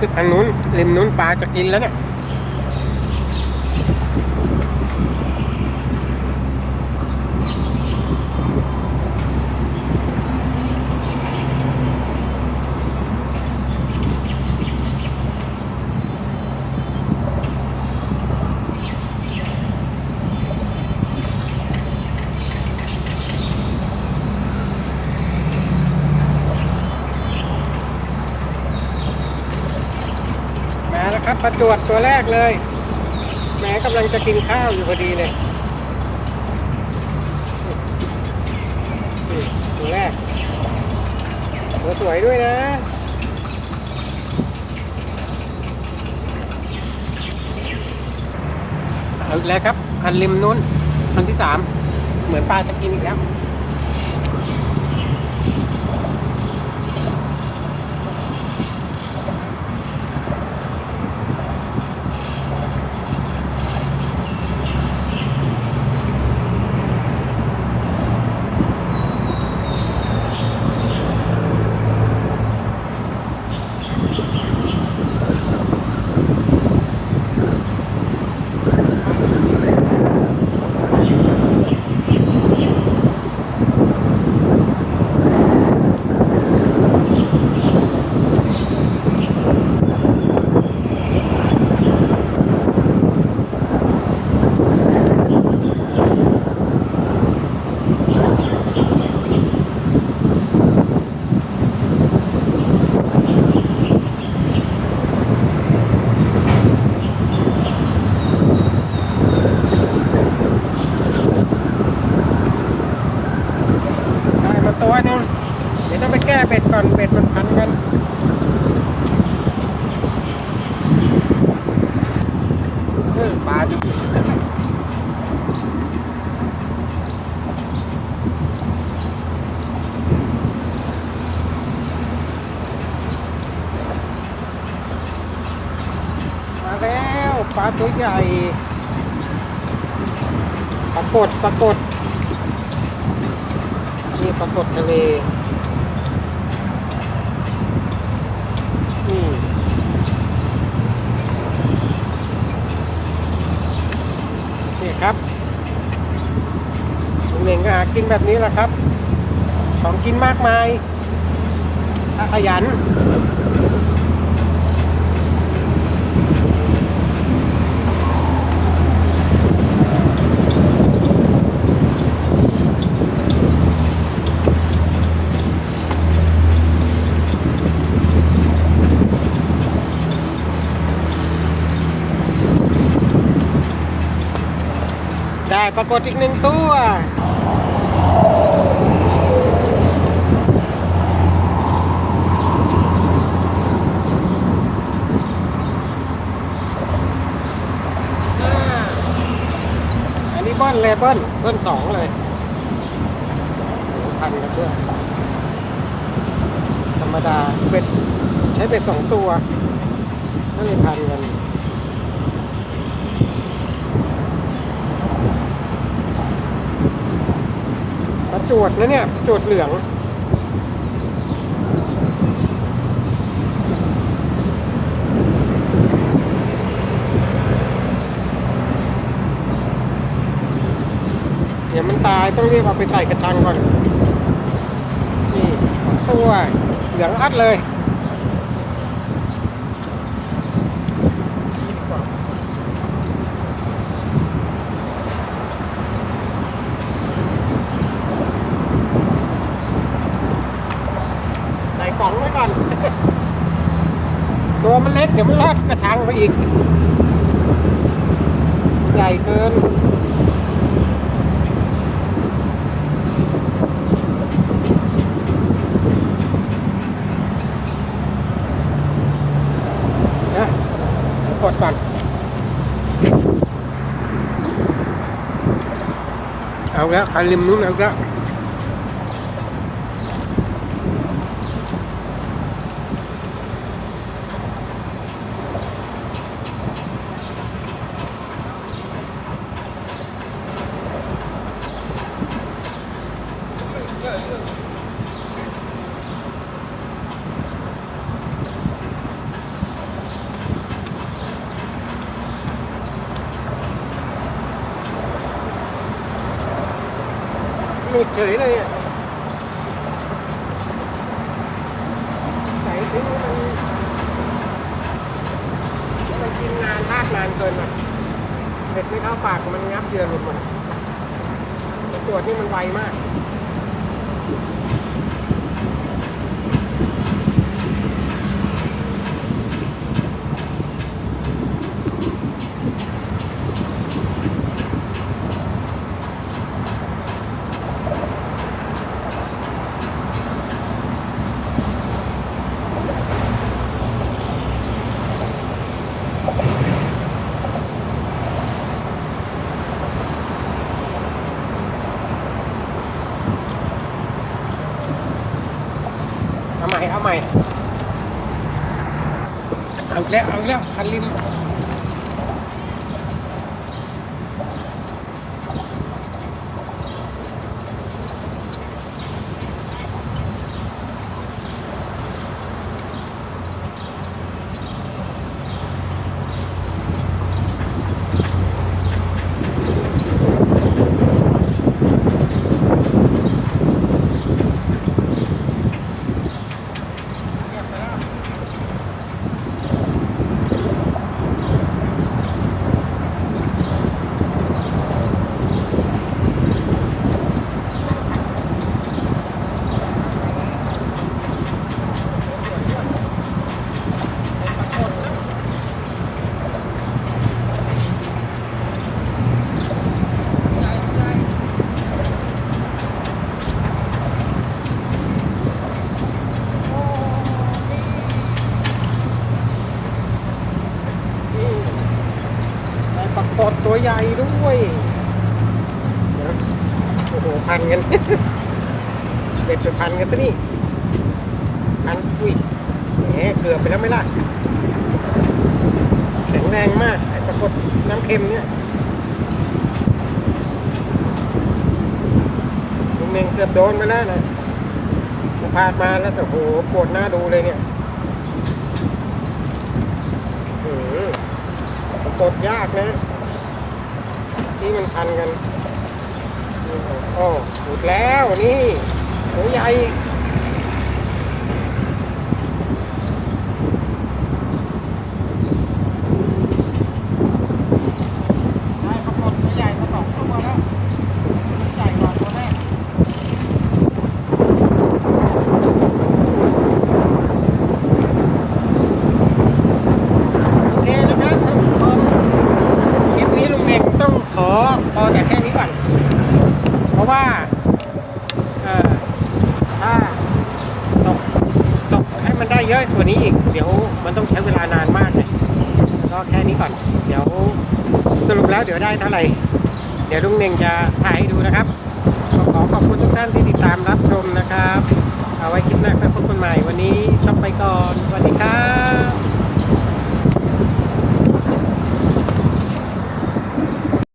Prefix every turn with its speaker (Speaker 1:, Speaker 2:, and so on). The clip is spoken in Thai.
Speaker 1: สึกทางนู้นริมนู้นปลาจะกินแล้วเนี่ย ครับประจวดตัวแรกเลย แหมกำลังจะกินข้าวอยู่พอดีเลยตัวแรกตัวสวยด้วยนะเอาอีกแล้วครับคันริมนู้นคันที่สามเหมือนปลาจะกินอีกแล้ว ได้มาตัวหนึงเดี๋ยวต้องไปแก้เบ็ดก่ อนเบ็ดมันพันกันเออปลาดุมาแล้วปลาตัวใหญ่ปรากฏปรากฏนี่ปรากฏทะเล นี่ครับลุงเหน่งก็หากินแบบนี้แหละครับ ของกินมากมายถ้าขยัน ปรากฏอีกหนึ่งตัวอันนี้เบิ้ลเลยเบิ้ลเบิ้ลสองเลยพันกันด้วยธรรมดาเบ็ดใช้เบ็ดสองตัวก็เลยพันกัน ประ จวดนะเนี่ยจวดเหลือง เดี๋ยวมันตายต้องรีบเอาไปใส่กระชังก่อน นี่สองตัว เหลืองอัดเลยนี่ดีกว่าใส่กล่องไว้ก่อน ตัวมันเล็กเดี๋ยวมันรอดกระชังไปอีก ใหญ่เกินนะกดก่อน เอาแล้วคันริมนู้นเอาแล้ว เฉยเลยอะใส่ทิ้งมันมันกินนานมากนานเกินอะเผ็ดไม่เข้าปากมันงับเยื่อหลุดหมดตัวนี่มันไวมาก เอาใหม่ เอาแล้ว เอาแล้วคันริมนี่ได้ปรากฏตัวใหญ่ด้วยโอ้โหพันกันเบ็ดไปพันกันซะนี่พันอุ้ยแหมเกือบไปแล้วไม่ล่ะแข็งแรงมากไอ้ปรากฏน้ำเค็มเนี่ยลุงเน่งเกือบโดนมาแล้วนะพาดมาแล้วแต่โหปวดหน้าดูเลยเนี่ยอืมกดยากนะ ที่มันพันกัน โอ้หุดแล้วนี่ตัวใหญ่ได้ปรากฏตัวใหญ่มาสองตัวแล้วตัวใหญ่กว่าตัวแรก โอเคนะครับท่านผู้ชมคลิปนี้ลุงเน่งต้องขอพอแต่แค่นี้ก่อน เพราะว่าเอ่อถ้าตกตกให้มันได้เยอะกว่านี้อีก เดี๋ยวมัน ต้องใช้เวลานานมากเลยก็แค่นี้ก่อน เดี๋ยวสรุปแล้วเดี๋ยวได้เท่าไหร่ เดี๋ยวลุงเน่งจะถ่ายให้ดูนะครับ ขอขอบคุณทุกท่านที่ติดตามรับชมนะครับ เอาไว้คลิปหน้าค่อยพบกันใหม่วันนี้ต้องไปก่อน สวัสดีครับ